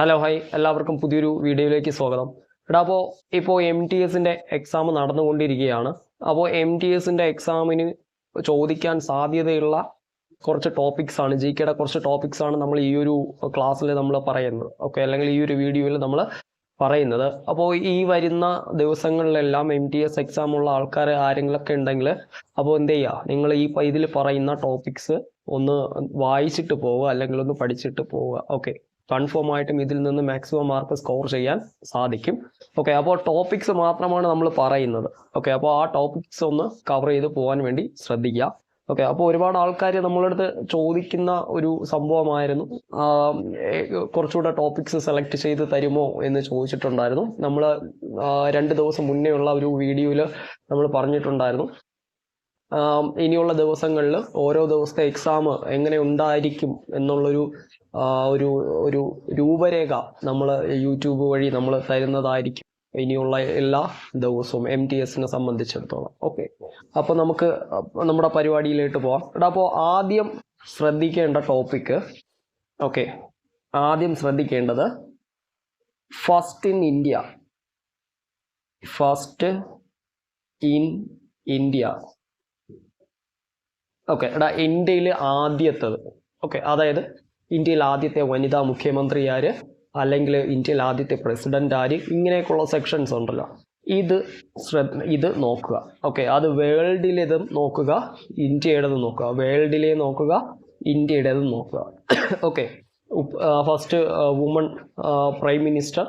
Hello hi എല്ലാവർക്കും പുതിയൊരു വീഡിയോയിലേക്ക് സ്വാഗതം. എടാ അപ്പോൾ ഇപ്പോൾ എം ടി എസിന്റെ എക്സാം നടന്നുകൊണ്ടിരിക്കുകയാണ്. അപ്പോൾ എം ടി എസിന്റെ എക്സാമിന് ചോദിക്കാൻ സാധ്യതയുള്ള കുറച്ച് ടോപ്പിക്സ് ആണ്. ജി കെയുടെ കുറച്ച് ടോപ്പിക്സ് ആണ് നമ്മൾ ഈ ഒരു ക്ലാസ്സിൽ നമ്മൾ പറയുന്നത്. ഓക്കെ അല്ലെങ്കിൽ ഈ ഒരു വീഡിയോയിൽ നമ്മൾ പറയുന്നത്. അപ്പോൾ ഈ വരുന്ന ദിവസങ്ങളിലെല്ലാം എം ടി എസ് എക്സാം ഉള്ള ആൾക്കാർ ആരെങ്കിലൊക്കെ ഉണ്ടെങ്കിൽ അപ്പോൾ എന്ത് ചെയ്യുക നിങ്ങൾ ഈ ഇതിൽ പറയുന്ന ടോപ്പിക്സ് ഒന്ന് വായിച്ചിട്ട് പോവുക അല്ലെങ്കിൽ ഒന്ന് പഠിച്ചിട്ട് പോവുക. ഓക്കെ കൺഫേം ആയിട്ടും ഇതിൽ നിന്ന് മാക്സിമം മാർക്ക് സ്കോർ ചെയ്യാൻ സാധിക്കും. ഓക്കെ അപ്പോൾ ടോപ്പിക്സ് മാത്രമാണ് നമ്മൾ പറയുന്നത്. ഓക്കെ അപ്പോൾ ആ ടോപ്പിക്സ് ഒന്ന് കവർ ചെയ്ത് പോകാൻ വേണ്ടി ശ്രദ്ധിക്കുക. ഓക്കെ അപ്പോൾ ഒരുപാട് ആൾക്കാർ നമ്മളടുത്ത് ചോദിക്കുന്ന ഒരു സംഭവമായിരുന്നു. കുറച്ചുകൂടെ ടോപ്പിക്സ് സെലക്ട് ചെയ്ത് തരുമോ എന്ന് ചോദിച്ചിട്ടുണ്ടായിരുന്നു. നമ്മൾ രണ്ട് ദിവസം മുന്നേ ഉള്ള ഒരു വീഡിയോയിൽ നമ്മൾ പറഞ്ഞിട്ടുണ്ടായിരുന്നു. ഇനിയുള്ള ദിവസങ്ങളിൽ ഓരോ ദിവസത്തെ എക്സാം എങ്ങനെ ഉണ്ടായിരിക്കും എന്നുള്ളൊരു ഒരു ഒരു രൂപരേഖ നമ്മൾ യൂട്യൂബ് വഴി നമ്മൾ തരുന്നതായിരിക്കും ഇനിയുള്ള എല്ലാ ദിവസവും എം ടി എസിനെ സംബന്ധിച്ചിടത്തോളം. ഓക്കെ അപ്പോൾ നമുക്ക് നമ്മുടെ പരിപാടിയിലോട്ട് പോവാം. എടാ അപ്പോൾ ആദ്യം ശ്രദ്ധിക്കേണ്ട ടോപ്പിക്ക് ഓക്കെ ആദ്യം ശ്രദ്ധിക്കേണ്ടത് first in India first in India okay എടാ ഇന്ത്യയിൽ ആദ്യത്തത്. ഓക്കെ അതായത് ഇന്ത്യയിൽ ആദ്യത്തെ വനിതാ മുഖ്യമന്ത്രി ആര്? അല്ലെങ്കിൽ ഇന്ത്യയിൽ ആദ്യത്തെ പ്രസിഡന്റ് ആര്? ഇങ്ങനെയൊക്കെയുള്ള സെക്ഷൻസ് ഉണ്ടല്ലോ. ഇത് ശ്രദ്ധ ഇത് നോക്കുക. ഓക്കെ അത് വേൾഡിലേതും നോക്കുക ഇന്ത്യയുടേത് നോക്കുക. വേൾഡിലെ നോക്കുക ഇന്ത്യയുടേതും നോക്കുക. Okay first woman prime minister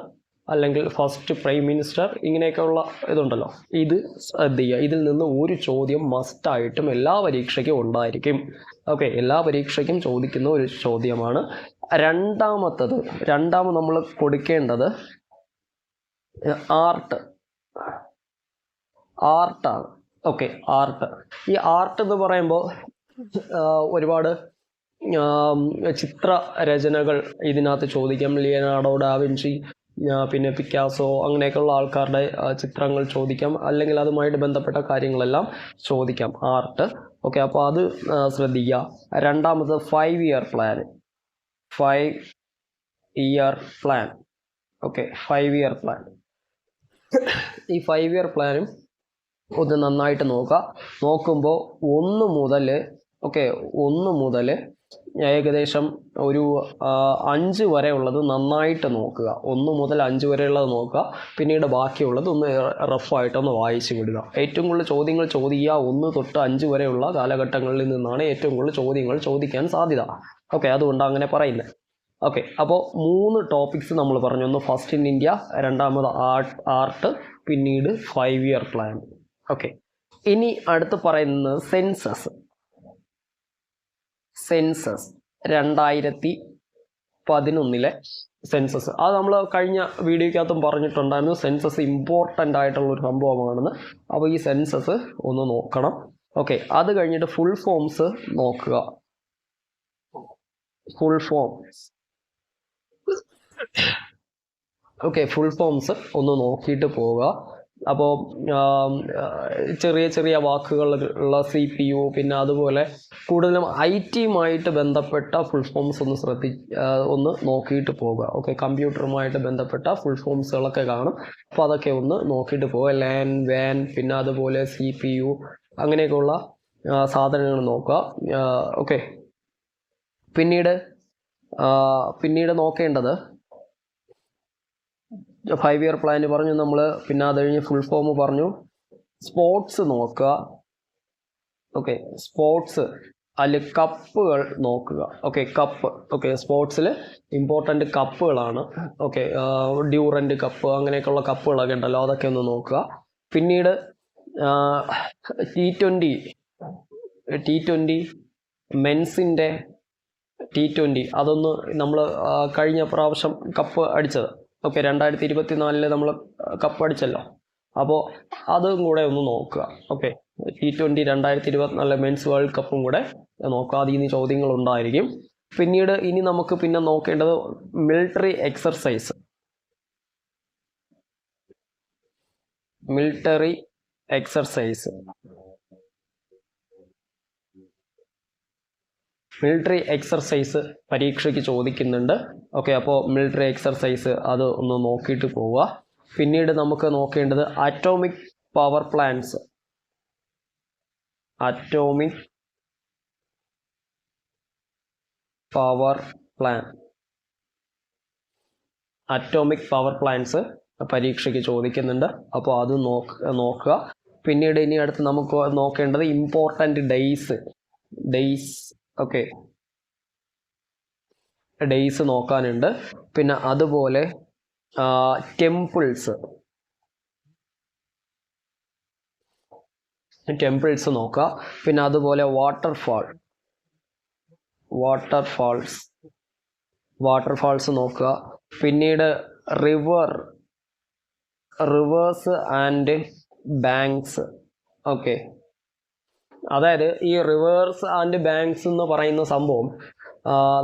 അല്ലെങ്കിൽ ഫസ്റ്റ് പ്രൈം മിനിസ്റ്റർ ഇങ്ങനെയൊക്കെയുള്ള ഇതുണ്ടല്ലോ. ഇത് ശ്രദ്ധിക്കുക ഇതിൽ നിന്ന് ഒരു ചോദ്യം മസ്റ്റായിട്ടും എല്ലാ പരീക്ഷയ്ക്കും ഉണ്ടായിരിക്കും. ഓക്കെ എല്ലാ പരീക്ഷയ്ക്കും ചോദിക്കുന്ന ഒരു ചോദ്യമാണ്. രണ്ടാമത്തത് രണ്ടാമത് നമ്മൾ കൊടുക്കേണ്ടത് ആർട്ട് ആർട്ടാണ് ഓക്കെ ആർട്ട് ഈ ആർട്ട് എന്ന് പറയുമ്പോൾ ഒരുപാട് ചിത്ര രചനകൾ ഇതിനകത്ത് ചോദിക്കാം. ലിയനാഡോ ഡാവിൻസി പിന്നെ പിക്കാസോ അങ്ങനെയൊക്കെയുള്ള ആൾക്കാരുടെ ചിത്രങ്ങൾ ചോദിക്കാം. അല്ലെങ്കിൽ അതുമായിട്ട് ബന്ധപ്പെട്ട കാര്യങ്ങളെല്ലാം ചോദിക്കാം. ആർട്ട്. ഓക്കെ അപ്പോൾ അത് ശ്രദ്ധിക്കുക. രണ്ടാമത് five year plan five year plan okay five year plan ഈ ഫൈവ് ഇയർ പ്ലാനും ഒന്ന് നന്നായിട്ട് നോക്കുക. നോക്കുമ്പോൾ ഒന്ന് മുതൽ ഓക്കെ ഒന്ന് മുതൽ ഏകദേശം ഒരു അഞ്ച് വരെ ഉള്ളത് നന്നായിട്ട് നോക്കുക. ഒന്ന് മുതൽ അഞ്ച് വരെയുള്ളത് നോക്കുക. പിന്നീട് ബാക്കിയുള്ളത് ഒന്ന് റഫായിട്ടൊന്ന് വായിച്ച് വിടുക. ഏറ്റവും കൂടുതൽ ചോദ്യങ്ങൾ ചോദിക്കുക ഒന്ന് തൊട്ട് അഞ്ച് വരെയുള്ള കാലഘട്ടങ്ങളിൽ നിന്നാണ് ഏറ്റവും കൂടുതൽ ചോദ്യങ്ങൾ ചോദിക്കാൻ സാധ്യത. ഓക്കെ അതുകൊണ്ട് അങ്ങനെ പറയുന്നത് ഓക്കെ അപ്പോൾ മൂന്ന് ടോപ്പിക്സ് നമ്മൾ പറഞ്ഞു. ഒന്ന് ഫസ്റ്റ് ഇൻ ഇന്ത്യ രണ്ടാമത് ആർട്ട് ആർട്ട് പിന്നീട് ഫൈവ് ഇയർ പ്ലാൻ ഓക്കെ ഇനി അടുത്ത് പറയുന്നത് സെൻസസ് സെൻസസ് രണ്ടായിരത്തി പതിനൊന്നിലെ സെൻസസ്. അത് നമ്മൾ കഴിഞ്ഞ വീഡിയോക്കകത്തും പറഞ്ഞിട്ടുണ്ടായിരുന്നു സെൻസസ് ഇമ്പോർട്ടന്റ് ആയിട്ടുള്ള ഒരു സംഭവമാണെന്ന്. അപ്പോൾ ഈ സെൻസസ് ഒന്ന് നോക്കണം. ഓക്കെ അത് കഴിഞ്ഞിട്ട് ഫുൾ ഫോംസ് നോക്കുക. Full form okay full forms ഒന്ന് നോക്കിയിട്ട് പോവുക. അപ്പോൾ ചെറിയ ചെറിയ വാക്കുകൾ ഉള്ള സി പി യു പിന്നെ അതുപോലെ കൂടുതലും ഐ ടിയുമായിട്ട് ബന്ധപ്പെട്ട ഫുൾ ഫോംസ് ഒന്ന് ശ്രദ്ധി ഒന്ന് നോക്കിയിട്ട് പോകുക ഓക്കെ കമ്പ്യൂട്ടറുമായിട്ട് ബന്ധപ്പെട്ട ഫുൾ ഫോംസുകളൊക്കെ കാണും. അപ്പോൾ അതൊക്കെ ഒന്ന് നോക്കിയിട്ട് പോകുക ലാൻ വാൻ പിന്നെ അതുപോലെ സി പി യു അങ്ങനെയൊക്കെയുള്ള സാധനങ്ങൾ നോക്കുക. ഓക്കെ പിന്നീട് പിന്നീട് നോക്കേണ്ടത് ഫൈവ് ഇയർ പ്ലാൻ പറഞ്ഞു നമ്മൾ പിന്നെ അത് കഴിഞ്ഞ് ഫുൾ ഫോം പറഞ്ഞു. സ്പോർട്സ് നോക്കുക. ഓക്കെ സ്പോർട്സ് അതിൽ കപ്പുകൾ നോക്കുക. ഓക്കെ കപ്പ് ഓക്കെ സ്പോർട്സിൽ ഇമ്പോർട്ടന്റ് കപ്പുകളാണ് ഓക്കെ ഡ്യൂറന്റ് കപ്പ് അങ്ങനെയൊക്കെയുള്ള കപ്പുകളൊക്കെ ഉണ്ടല്ലോ അതൊക്കെ ഒന്ന് നോക്കുക. പിന്നീട് ടി ട്വന്റി ടി ട്വന്റി മെൻസിന്റെ ടി ട്വന്റി അതൊന്ന് നമ്മൾ കഴിഞ്ഞ പ്രാവശ്യം കപ്പ് അടിച്ചത്. ഓക്കെ രണ്ടായിരത്തി ഇരുപത്തി നാലിൽ നമ്മൾ കപ്പ് അടിച്ചല്ലോ. അപ്പോൾ അതും കൂടെ ഒന്ന് നോക്കുക. ഓക്കെ ടി ട്വന്റി രണ്ടായിരത്തി ഇരുപത്തിനാലിലെ മെൻസ് വേൾഡ് കപ്പും കൂടെ നോക്കുക. അതിൽ നിന്ന് ചോദ്യങ്ങൾ ഉണ്ടായിരിക്കും. പിന്നീട് ഇനി നമുക്ക് പിന്നെ നോക്കേണ്ടത് military exercise military exercise military exercise പരീക്ഷയ്ക്ക് ചോദിക്കുന്നുണ്ട്. ഓക്കെ അപ്പോൾ മിലിറ്ററി എക്സർസൈസ് അത് ഒന്ന് നോക്കിയിട്ട് പോവുക. പിന്നീട് നമുക്ക് നോക്കേണ്ടത് atomic power plants atomic power plan atomic power plants പരീക്ഷയ്ക്ക് ചോദിക്കുന്നുണ്ട്. അപ്പോൾ അത് നോക്ക് നോക്കുക. പിന്നീട് ഇനി അടുത്ത് നമുക്ക് നോക്കേണ്ടത് important days days okay. Days നോക്കാനുണ്ട്. പിന്നെ അതുപോലെ ടെമ്പിൾസ് ടെമ്പിൾസ് നോക്കുക പിന്നെ അതുപോലെ വാട്ടർഫാൾ വാട്ടർഫാൾസ് വാട്ടർഫാൾസ് നോക്കുക പിന്നീട് river rivers and banks okay അതായത് ഈ റിവേഴ്സ് ആൻഡ് ബാങ്ക്സ് എന്ന് പറയുന്ന സംഭവം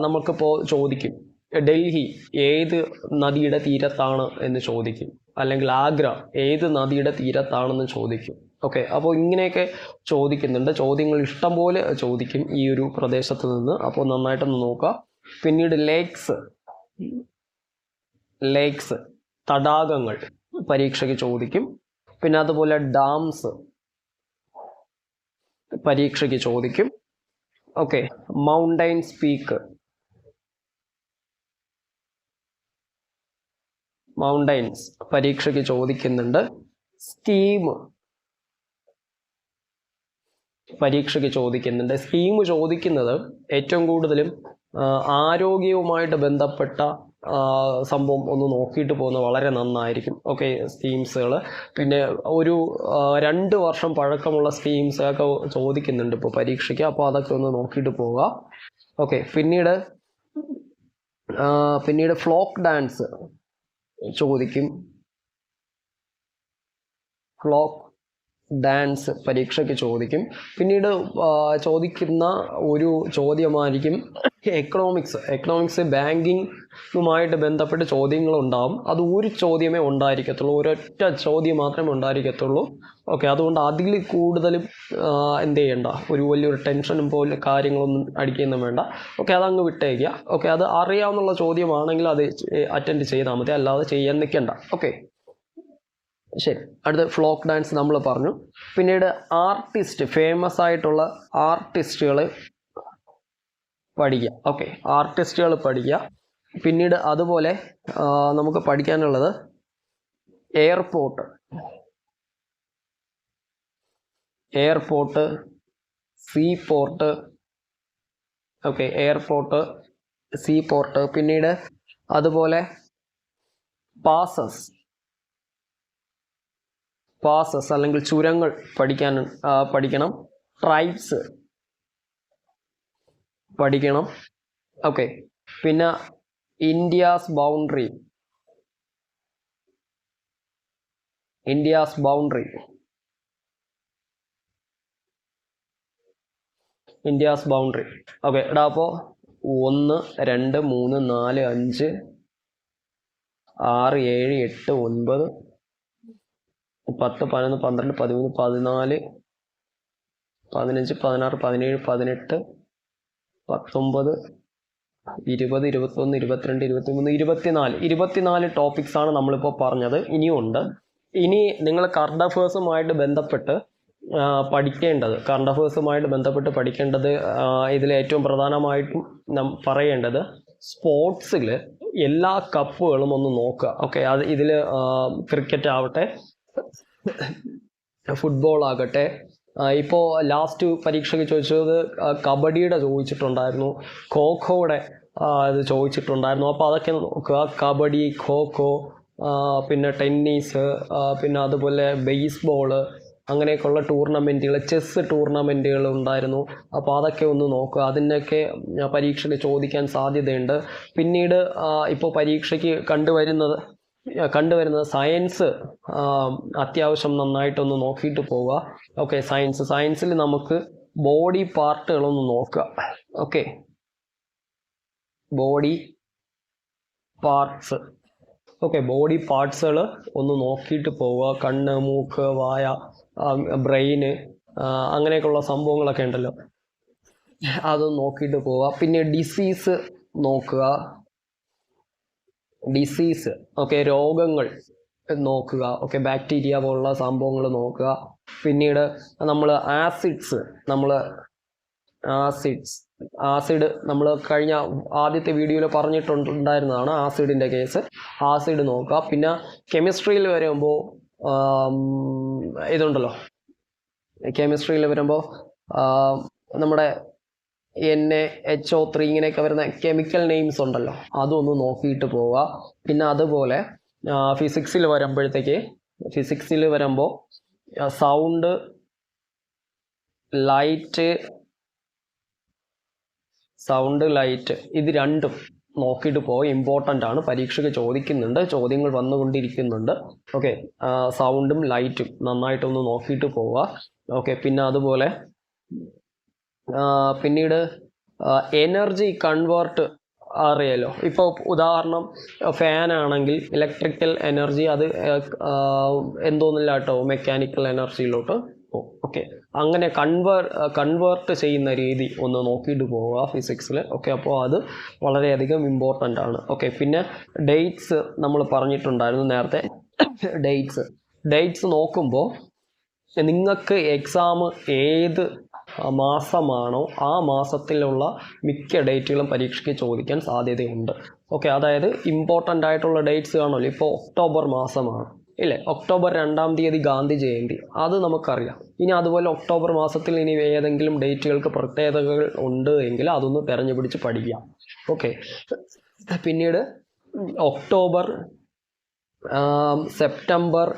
നമുക്കിപ്പോൾ ചോദിക്കും. ഡൽഹി ഏത് നദിയുടെ തീരത്താണ് എന്ന് ചോദിക്കും. അല്ലെങ്കിൽ ആഗ്ര ഏത് നദിയുടെ തീരത്താണെന്ന് ചോദിക്കും. ഓക്കെ അപ്പോൾ ഇങ്ങനെയൊക്കെ ചോദിക്കുന്നുണ്ട്. ചോദ്യങ്ങൾ ഇഷ്ടം പോലെ ചോദിക്കും ഈ ഒരു പ്രദേശത്ത് നിന്ന്. അപ്പോൾ നന്നായിട്ടൊന്ന് നോക്കുക. പിന്നീട് ലേക്സ് ലേക്സ് തടാകങ്ങൾ പരീക്ഷയ്ക്ക് ചോദിക്കും. പിന്നെ അതുപോലെ ഡാംസ് പരീക്ഷയ്ക്ക് ചോദിക്കും. ഓക്കെ മൗണ്ടൈൻ സ്പീക്ക് മൗണ്ടൈൻസ് പരീക്ഷയ്ക്ക് ചോദിക്കുന്നുണ്ട്. സ്കീം പരീക്ഷയ്ക്ക് ചോദിക്കുന്നുണ്ട്. സ്കീം ചോദിക്കുന്നത് ഏറ്റവും കൂടുതലും ആരോഗ്യവുമായിട്ട് ബന്ധപ്പെട്ട സംഭവം ഒന്ന് നോക്കിയിട്ട് പോകുന്നത് വളരെ നന്നായിരിക്കും. ഓക്കെ സ്കീംസുകൾ പിന്നെ ഒരു രണ്ട് വർഷം പഴക്കമുള്ള സ്കീംസ് ഒക്കെ ചോദിക്കുന്നുണ്ട് ഇപ്പോൾ പരീക്ഷയ്ക്ക്. അപ്പോൾ അതൊക്കെ ഒന്ന് നോക്കിയിട്ട് പോവുക ഓക്കെ പിന്നീട് പിന്നീട് ഫ്ലോക്ക് ഡാൻസ് ചോദിക്കും. ഫ്ലോക്ക് ഡാൻസ് പരീക്ഷയ്ക്ക് ചോദിക്കും. പിന്നീട് ചോദിക്കുന്ന ഒരു ചോദ്യമായിരിക്കും എക്കണോമിക്സ് എക്കണോമിക്സ് ബാങ്കിങ്ങുമായിട്ട് ബന്ധപ്പെട്ട് ചോദ്യങ്ങളുണ്ടാവും. അത് ഒരു ചോദ്യമേ ഉണ്ടായിരിക്കത്തുള്ളൂ. ഒരൊറ്റ ചോദ്യം മാത്രമേ ഉണ്ടായിരിക്കത്തുള്ളൂ. ഓക്കെ അതുകൊണ്ട് അതിൽ കൂടുതലും എന്ത് ചെയ്യണ്ട? ഒരു വലിയൊരു ടെൻഷനും പോലെ കാര്യങ്ങളൊന്നും അടിക്കുകയൊന്നും വേണ്ട. ഓക്കെ അതങ്ങ് വിട്ടേക്കുക. ഓക്കെ അത് അറിയാവുന്നുള്ള ചോദ്യമാണെങ്കിൽ അത് അറ്റൻഡ് ചെയ്താൽ മതി. അല്ലാതെ ചെയ്യാൻ നിൽക്കണ്ട. ഓക്കെ. ശരി. അടുത്ത ഫ്ലോക്ക് ഡാൻസ് നമ്മൾ പറഞ്ഞു. പിന്നീട് ആർട്ടിസ്റ്റ് ഫേമസ് ആയിട്ടുള്ള ആർട്ടിസ്റ്റുകൾ പഠിക്കുക. ഓക്കെ ആർട്ടിസ്റ്റുകൾ പഠിക്കുക. പിന്നീട് അതുപോലെ നമുക്ക് പഠിക്കാനുള്ളത് airport airport sea port okay airport sea port പിന്നീട് അതുപോലെ പാസസ് പാസസ് അല്ലെങ്കിൽ ചുരങ്ങൾ പഠിക്കാൻ പഠിക്കണം. ട്രൈബ്സ് പഠിക്കണം. ഓക്കെ പിന്നെ India's boundary India's boundary India's boundary okay എടാ അപ്പോൾ ഒന്ന് രണ്ട് മൂന്ന് നാല് അഞ്ച് ആറ് ഏഴ് എട്ട് ഒൻപത് പത്ത് പതിനൊന്ന് പന്ത്രണ്ട് പതിമൂന്ന് പതിനാല് പതിനഞ്ച് പതിനാറ് പതിനേഴ് പതിനെട്ട് പത്തൊമ്പത് ഇരുപത് ഇരുപത്തൊന്ന് ഇരുപത്തിരണ്ട് ഇരുപത്തിമൂന്ന് ഇരുപത്തിനാല്. ഇരുപത്തിനാല് ടോപ്പിക്സ് ആണ് നമ്മളിപ്പോൾ പറഞ്ഞത്. ഇനിയുണ്ട്. ഇനി നിങ്ങൾ കറണ്ട് അഫേഴ്സുമായിട്ട് ബന്ധപ്പെട്ട് പഠിക്കേണ്ടത് കറണ്ട് അഫേഴ്സുമായിട്ട് ബന്ധപ്പെട്ട് പഠിക്കേണ്ടത് ഇതിൽ ഏറ്റവും പ്രധാനമായിട്ടും നം പറയേണ്ടത് സ്പോർട്സിൽ എല്ലാ കപ്പുകളും ഒന്ന് നോക്കുക. ഓക്കെ അത് ഇതിൽ ക്രിക്കറ്റ് ആവട്ടെ ഫുട്ബോൾ ആകട്ടെ. ഇപ്പോൾ ലാസ്റ്റ് പരീക്ഷയ്ക്ക് ചോദിച്ചത് കബഡിയുടെ ചോദിച്ചിട്ടുണ്ടായിരുന്നു. ഖോഖോയുടെ ഇത് ചോദിച്ചിട്ടുണ്ടായിരുന്നു. അപ്പോൾ അതൊക്കെ നോക്കുക. കബഡി ഖോഖോ പിന്നെ ടെന്നീസ് പിന്നെ അതുപോലെ ബേസ്ബോൾ അങ്ങനെയൊക്കെയുള്ള ടൂർണമെന്റുകൾ ചെസ്സ് ടൂർണമെന്റുകൾ ഉണ്ടായിരുന്നു. അപ്പോൾ അതൊക്കെ ഒന്ന് നോക്കുക. അതിനൊക്കെ പരീക്ഷയ്ക്ക് ചോദിക്കാൻ സാധ്യതയുണ്ട്. പിന്നീട് ഇപ്പോൾ പരീക്ഷയ്ക്ക് കണ്ടുവരുന്നത് കണ്ടുവരുന്നത് സയൻസ് അത്യാവശ്യം നന്നായിട്ടൊന്ന് നോക്കിയിട്ട് പോവുക. ഓക്കെ സയൻസ് സയൻസിൽ നമുക്ക് ബോഡി പാർട്ടുകളൊന്ന് നോക്കുക. Okay body parts okay body പാർട്സുകൾ ഒന്ന് നോക്കിയിട്ട് പോവുക. കണ്ണ് മൂക്ക് വായ ബ്രെയിന് അങ്ങനെയൊക്കെയുള്ള സംഭവങ്ങളൊക്കെ ഉണ്ടല്ലോ. അതൊന്ന് നോക്കിയിട്ട് പോവുക. പിന്നെ ഡിസീസ് നോക്കുക. ഡിസീസ് ഓക്കെ രോഗങ്ങൾ നോക്കുക ഓക്കെ ബാക്ടീരിയ പോലുള്ള സംഭവങ്ങൾ നോക്കുക. പിന്നീട് നമ്മൾ ആസിഡ്സ് നമ്മൾ ആസിഡ്സ് ആസിഡ് നമ്മൾ കഴിഞ്ഞ ആദ്യത്തെ വീഡിയോയിൽ പറഞ്ഞിട്ടുണ്ടായിരുന്നതാണ് ആസിഡിന്റെ കേസ് ആസിഡ് നോക്കുക. പിന്നെ കെമിസ്ട്രിയിൽ വരുമ്പോൾ ഇതുണ്ടല്ലോ. കെമിസ്ട്രിയിൽ വരുമ്പോൾ നമ്മുടെ N A H O three ഇങ്ങനെയൊക്കെ വരുന്ന കെമിക്കൽ നെയിംസ് ഉണ്ടല്ലോ. അതൊന്ന് നോക്കിയിട്ട് പോവുക പിന്നെ അതുപോലെ ഫിസിക്സിൽ വരുമ്പോഴത്തേക്ക് ഫിസിക്സിൽ വരുമ്പോൾ സൗണ്ട് ലൈറ്റ് സൗണ്ട് ലൈറ്റ് ഇത് രണ്ടും നോക്കിയിട്ട് പോവുക ഇമ്പോർട്ടന്റ് ആണ്. പരീക്ഷയ്ക്ക് ചോദിക്കുന്നുണ്ട്. ചോദ്യങ്ങൾ വന്നുകൊണ്ടിരിക്കുന്നുണ്ട്. ഓക്കെ സൗണ്ടും ലൈറ്റും നന്നായിട്ടൊന്ന് നോക്കിയിട്ട് പോവുക ഓക്കെ പിന്നെ അതുപോലെ പിന്നീട് എനർജി കൺവേർട്ട് അറിയാലോ. ഇപ്പോൾ ഉദാഹരണം ഫാൻ ആണെങ്കിൽ ഇലക്ട്രിക്കൽ എനർജി അത് എന്തോന്നില്ല കേട്ടോ മെക്കാനിക്കൽ എനർജിയിലോട്ട് ഓക്കെ അങ്ങനെ കൺവേർ കൺവേർട്ട് ചെയ്യുന്ന രീതി ഒന്ന് നോക്കിയിട്ട് പോവുക ഫിസിക്സിൽ ഓക്കെ അപ്പോൾ അത് വളരെയധികം ഇമ്പോർട്ടന്റ് ആണ്. ഓക്കെ പിന്നെ ഡേറ്റ്സ് നമ്മൾ പറഞ്ഞിട്ടുണ്ടായിരുന്നു നേരത്തെ. ഡേറ്റ്സ് ഡേറ്റ്സ് നോക്കുമ്പോൾ നിങ്ങൾക്ക് എക്സാം ഏത് മാസമാണോ? ആ മാസത്തിലുള്ള മിക്ക ഡേറ്റുകളും പരീക്ഷയ്ക്ക് ചോദിക്കാൻ സാധ്യതയുണ്ട്. ഓക്കെ അതായത് ഇമ്പോർട്ടന്റ് ആയിട്ടുള്ള ഡേറ്റ്സ് കാണുമല്ലോ. ഇപ്പോൾ ഒക്ടോബർ മാസമാണ്. ഇല്ലേ? ഒക്ടോബർ രണ്ടാം തീയതി ഗാന്ധി ജയന്തി. അത് നമുക്കറിയാം. ഇനി അതുപോലെ ഒക്ടോബർ മാസത്തിൽ ഇനി ഏതെങ്കിലും ഡേറ്റുകൾക്ക് പ്രത്യേകതകൾ ഉണ്ട് എങ്കിൽ അതൊന്ന് തിരഞ്ഞു പിടിച്ച് പഠിക്കാം. ഓക്കെ. പിന്നീട് ഒക്ടോബർ സെപ്റ്റംബർ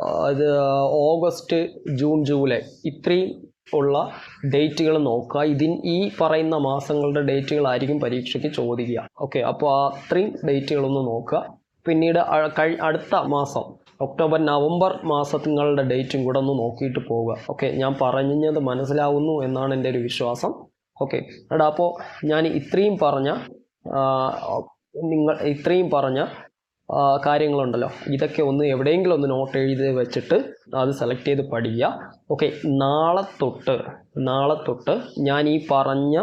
അത് ഓഗസ്റ്റ് ജൂൺ ജൂലൈ ഇത്രയും ഉള്ള ഡേറ്റുകൾ നോക്കുക. ഇതിൻ ഈ പറയുന്ന മാസങ്ങളുടെ ഡേറ്റുകളായിരിക്കും പരീക്ഷയ്ക്ക് ചോദിക്കുക. ഓക്കെ അപ്പോൾ അത്രയും ഡേറ്റുകളൊന്ന് നോക്കുക. പിന്നീട് അടുത്ത മാസം ഒക്ടോബർ നവംബർ മാസങ്ങളുടെ ഡേറ്റും കൂടെ ഒന്ന് നോക്കിയിട്ട് പോവുക. ഓക്കെ ഞാൻ പറഞ്ഞത് മനസ്സിലാവുന്നു എന്നാണ് എന്റെ ഒരു വിശ്വാസം. ഓക്കെ എടാ അപ്പോൾ ഞാൻ ഇത്രയും പറഞ്ഞ നിങ്ങൾ ഇത്രയും പറഞ്ഞ കാര്യങ്ങളുണ്ടല്ലോ. ഇതൊക്കെ ഒന്ന് എവിടെയെങ്കിലും ഒന്ന് നോട്ട് എഴുതി വെച്ചിട്ട് അത് സെലക്ട് ചെയ്ത് പഠിക്കുക. ഓക്കെ നാളെ തൊട്ട് നാളെ തൊട്ട് ഞാൻ ഈ പറഞ്ഞ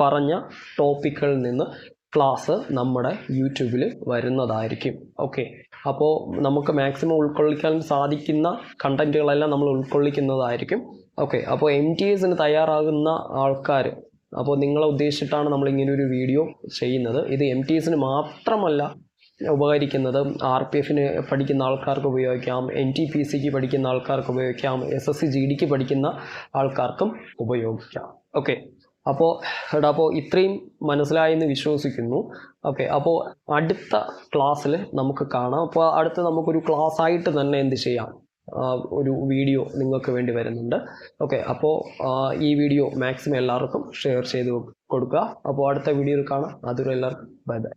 പറഞ്ഞ ടോപ്പിക്കുകളിൽ നിന്ന് ക്ലാസ് നമ്മുടെ യൂട്യൂബിൽ വരുന്നതായിരിക്കും. ഓക്കെ അപ്പോൾ നമുക്ക് മാക്സിമം ഉൾക്കൊള്ളിക്കാൻ സാധിക്കുന്ന കണ്ടന്റുകളെല്ലാം നമ്മൾ ഉൾക്കൊള്ളിക്കുന്നതായിരിക്കും. ഓക്കെ അപ്പോൾ എം ടി എസിന് തയ്യാറാകുന്ന ആൾക്കാർ അപ്പോൾ നിങ്ങളെ ഉദ്ദേശിച്ചിട്ടാണ് നമ്മൾ ഇങ്ങനെ ഒരു വീഡിയോ ചെയ്യുന്നത്. ഇത് എം ടി എസിന് മാത്രമല്ല ഉപകരിക്കുന്നത് ആർ പി എഫിന് പഠിക്കുന്ന ആൾക്കാർക്ക് ഉപയോഗിക്കാം എൻ ടി പി സിക്ക് പഠിക്കുന്ന ആൾക്കാർക്ക് ഉപയോഗിക്കാം എസ് എസ് സി ജി ഡിക്ക് പഠിക്കുന്ന ആൾക്കാർക്കും ഉപയോഗിക്കാം. ഓക്കെ. അപ്പോൾ എടാ അപ്പോൾ ഇത്രയും മനസ്സിലായെന്ന് വിശ്വസിക്കുന്നു. ഓക്കെ അപ്പോൾ അടുത്ത ക്ലാസ്സിൽ നമുക്ക് കാണാം. അപ്പോൾ അടുത്ത് നമുക്കൊരു ക്ലാസ് ആയിട്ട് തന്നെ എന്ത് ചെയ്യാം? ഒരു വീഡിയോ നിങ്ങൾക്ക് വേണ്ടി വരുന്നുണ്ട്. ഓക്കെ അപ്പോൾ ഈ വീഡിയോ മാക്സിമം എല്ലാവർക്കും ഷെയർ ചെയ്ത് കൊടുക്കുക. അപ്പോൾ അടുത്ത വീഡിയോയിൽ കാണാം. അതുവരെ എല്ലാവർക്കും ബൈ ബൈ.